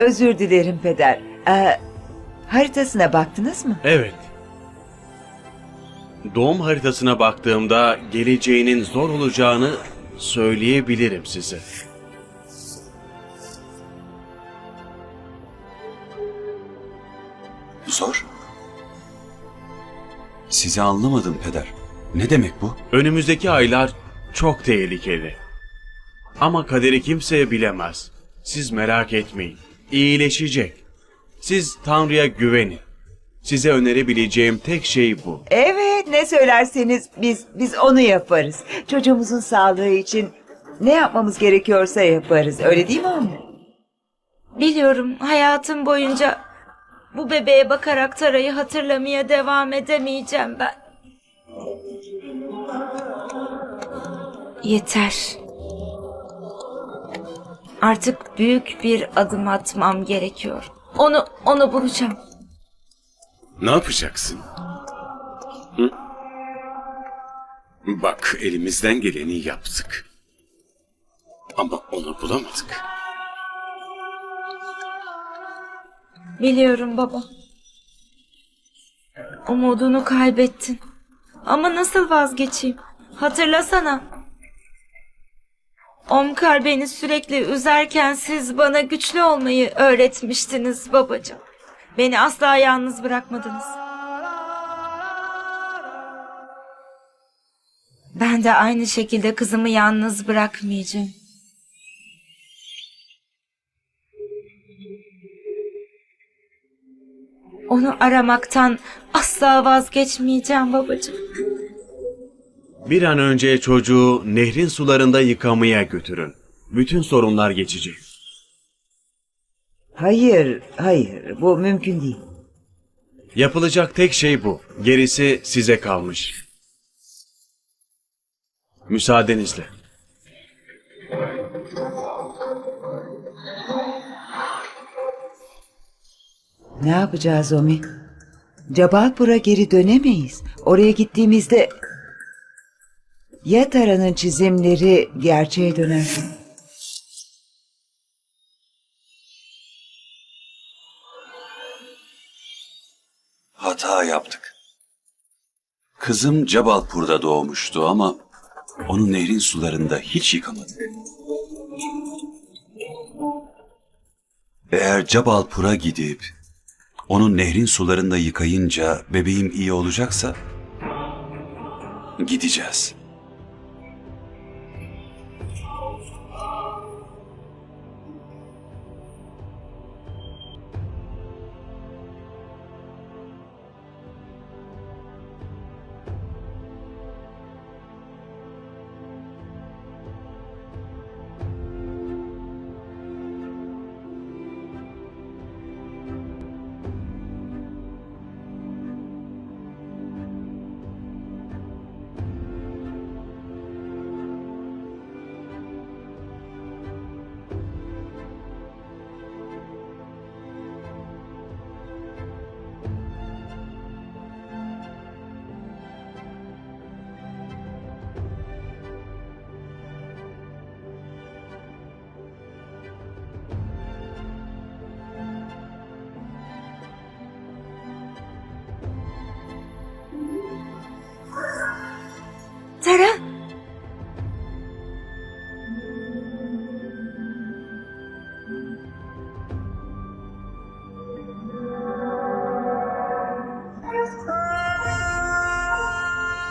Özür dilerim peder. Ee, haritasına baktınız mı? Evet. Doğum haritasına baktığımda geleceğinin zor olacağını söyleyebilirim size. Zor. Sizi anlamadım peder. Ne demek bu? Önümüzdeki aylar çok tehlikeli. Ama kaderi kimseye bilemez. Siz merak etmeyin. İyileşecek. Siz Tanrı'ya güvenin. Size önerebileceğim tek şey bu. Evet ne söylerseniz biz biz onu yaparız. Çocuğumuzun sağlığı için ne yapmamız gerekiyorsa yaparız. Öyle değil mi anne? Biliyorum hayatım boyunca bu bebeğe bakarak Tara'yı hatırlamaya devam edemeyeceğim ben. Yeter. Artık büyük bir adım atmam gerekiyor. Onu onu bulacağım. Ne yapacaksın? Hı? Bak elimizden geleni yaptık. Ama onu bulamadık. Biliyorum baba. Umudunu kaybettin. Ama nasıl vazgeçeyim? Hatırlasana. Omkar beni sürekli üzerken siz bana güçlü olmayı öğretmiştiniz babacığım. Beni asla yalnız bırakmadınız. Ben de aynı şekilde kızımı yalnız bırakmayacağım. Onu aramaktan asla vazgeçmeyeceğim babacığım. Bir an önce çocuğu nehrin sularında yıkamaya götürün. Bütün sorunlar geçecek. Hayır, hayır. Bu mümkün değil. Yapılacak tek şey bu. Gerisi size kalmış. Müsaadenizle. Ne yapacağız Omi? Cabalpur'a geri dönemeyiz. Oraya gittiğimizde ya Tara'nın çizimleri gerçeğe dönerse? Hata yaptık. Kızım Cebalpur'da doğmuştu ama onu nehrin sularında hiç yıkamadık. Eğer Cebalpur'a gidip onu nehrin sularında yıkayınca bebeğim iyi olacaksa gideceğiz.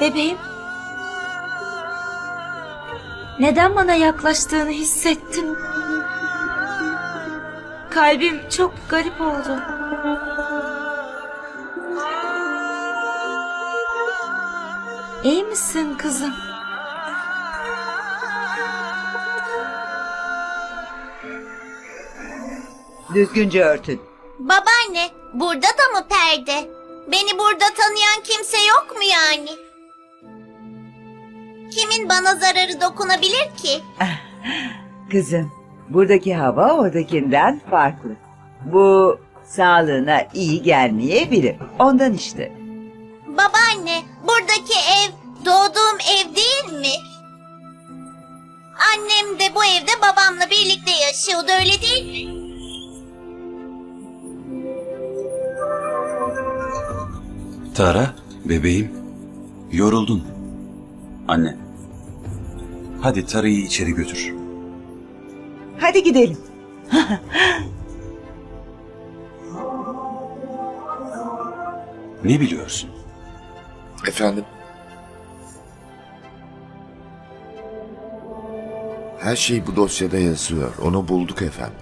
Bebeğim. Neden bana yaklaştığını hissettim. Kalbim çok garip oldu. İyi misin kızım? Düzgünce örtün. Babaanne, burada da mı perde? Beni burada tanıyan kimse yok mu yani? kimin bana zararı dokunabilir ki? Kızım, buradaki hava oradakinden farklı. Bu sağlığına iyi gelmeyebilir. Ondan işte. Babaanne, buradaki ev doğduğum ev değil mi? Annem de bu evde babamla birlikte yaşıyordu öyle değil mi? Tara, bebeğim, yoruldun. Anne, Hadi Tara'yı içeri götür. Hadi gidelim. Ne biliyorsun? Efendim? Her şey bu dosyada yazıyor. Onu bulduk efendim.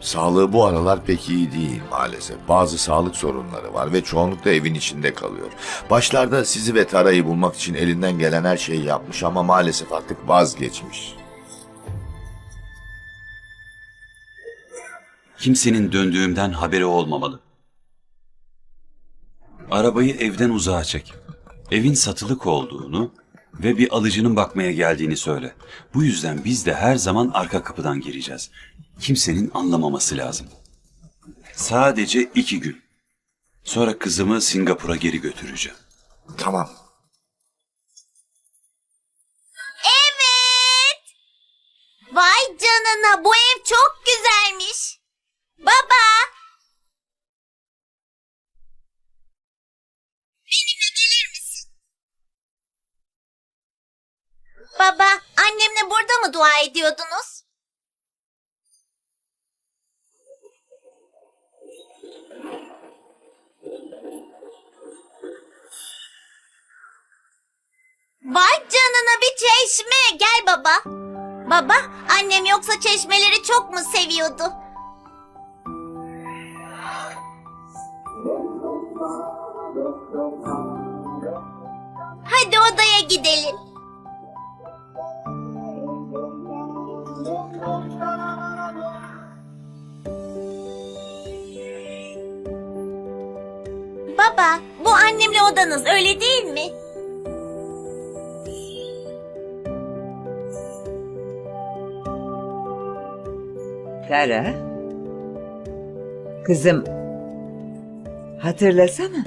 Sağlığı bu aralar pek iyi değil maalesef. Bazı sağlık sorunları var ve çoğunlukla evin içinde kalıyor. Başlarda sizi ve Tara'yı bulmak için elinden gelen her şeyi yapmış ama maalesef artık vazgeçmiş. Kimsenin döndüğümden haberi olmamalı. Arabayı evden uzağa çek. Evin satılık olduğunu ve bir alıcının bakmaya geldiğini söyle. Bu yüzden biz de her zaman arka kapıdan gireceğiz. Kimsenin anlamaması lazım. Sadece iki gün. Sonra kızımı Singapur'a geri götüreceğim. Tamam. Evet. Vay canına bu dua ediyordunuz? Vay canına bir çeşme. Gel baba. Baba, annem yoksa çeşmeleri çok mu seviyordu? Hadi odaya gidelim. Odanız öyle değil mi? Tara. Kızım. Hatırlasana.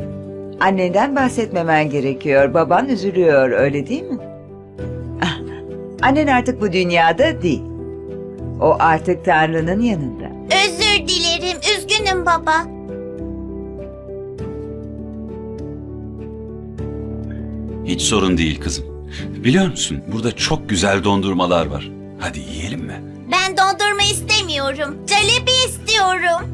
Annenden bahsetmemen gerekiyor. Baban üzülüyor öyle değil mi? Ah, Annen artık bu dünyada değil. O artık Tanrı'nın yanında. Özür dilerim, üzgünüm baba. Hiç sorun değil kızım. Biliyor musun burada çok güzel dondurmalar var. Hadi yiyelim mi? Ben dondurma istemiyorum. Calebi istiyorum.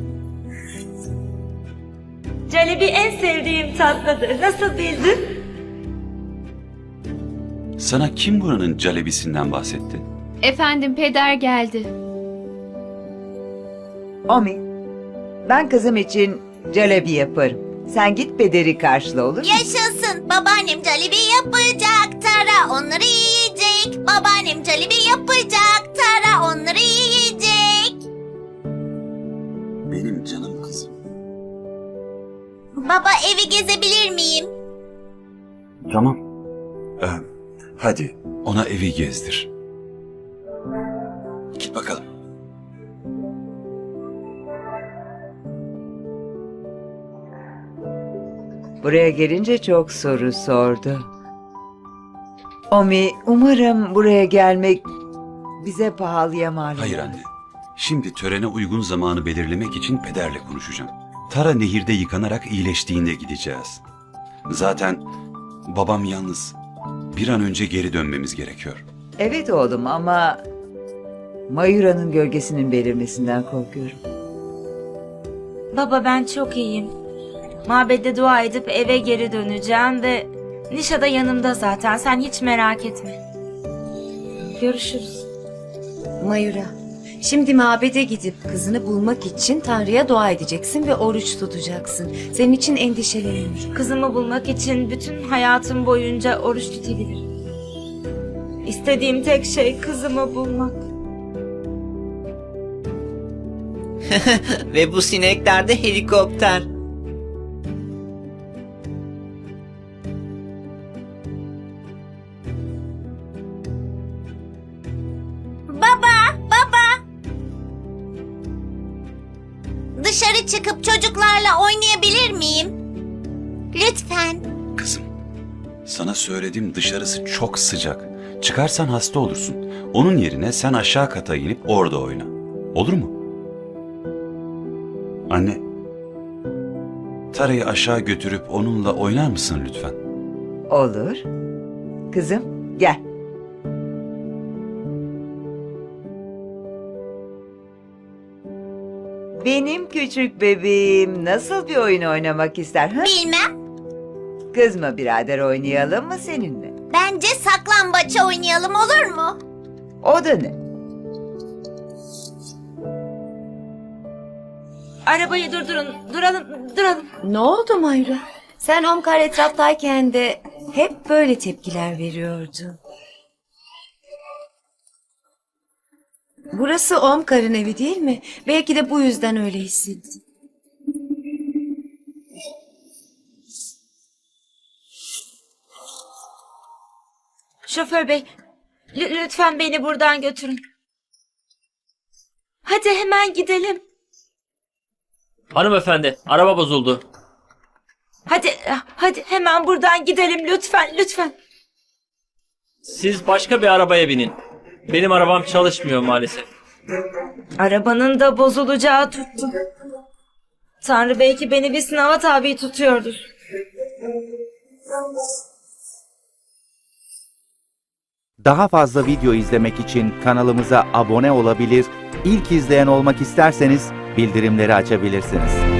Calebi en sevdiğim tatlıdır. Nasıl bildin? Sana kim buranın calebisinden bahsetti? Efendim peder geldi. Omi. Ben kızım için calebi yaparım. Sen git bederi karşıla olur mu? Yaşasın. Babaannem calebi yapacak. Tara onları yiyecek. Babaannem calebi yapacak. Tara onları yiyecek. Benim canım kızım. Baba evi gezebilir miyim? Tamam. Ee, hadi ona evi gezdir. Buraya gelince çok soru sordu. Omi, umarım buraya gelmek bize pahalıya mal Hayır olmaz. anne. Şimdi törene uygun zamanı belirlemek için pederle konuşacağım. Tara nehirde yıkanarak iyileştiğinde gideceğiz. Zaten babam yalnız. Bir an önce geri dönmemiz gerekiyor. Evet oğlum ama Mayura'nın gölgesinin belirmesinden korkuyorum. Baba ben çok iyiyim. Mabedde dua edip eve geri döneceğim ve Nişa da yanımda zaten. Sen hiç merak etme. Görüşürüz. Mayura, şimdi mabede gidip kızını bulmak için Tanrı'ya dua edeceksin ve oruç tutacaksın. Senin için endişeleniyorum. Kızımı bulmak için bütün hayatım boyunca oruç tutabilirim. İstediğim tek şey kızımı bulmak. Ve bu sinekler de helikopter. Dışarı çıkıp çocuklarla oynayabilir miyim? Lütfen. Kızım, sana söyledim dışarısı çok sıcak. Çıkarsan hasta olursun. Onun yerine sen aşağı kata inip orada oyna. Olur mu? Anne, Tara'yı aşağı götürüp onunla oynar mısın lütfen? Olur. Kızım gel. Benim küçük bebeğim nasıl bir oyun oynamak ister? Ha? Bilmem. Kızma birader oynayalım mı seninle? Bence saklambaç oynayalım olur mu? O da ne? Arabayı durdurun. Duralım, duralım. Ne oldu Mayra? Sen Omkar etraftayken de hep böyle tepkiler veriyordun. Burası Omkar'ın evi değil mi? Belki de bu yüzden öyle hissettin. Şoför bey, lü- lütfen beni buradan götürün. Hadi hemen gidelim. Hanımefendi, araba bozuldu. Hadi, hadi hemen buradan gidelim lütfen, lütfen. Siz başka bir arabaya binin. Benim arabam çalışmıyor maalesef. Arabanın da bozulacağı tuttu. Tanrı belki beni bir sınava tabi tutuyordur. Daha fazla video izlemek için kanalımıza abone olabilir, ilk izleyen olmak isterseniz bildirimleri açabilirsiniz.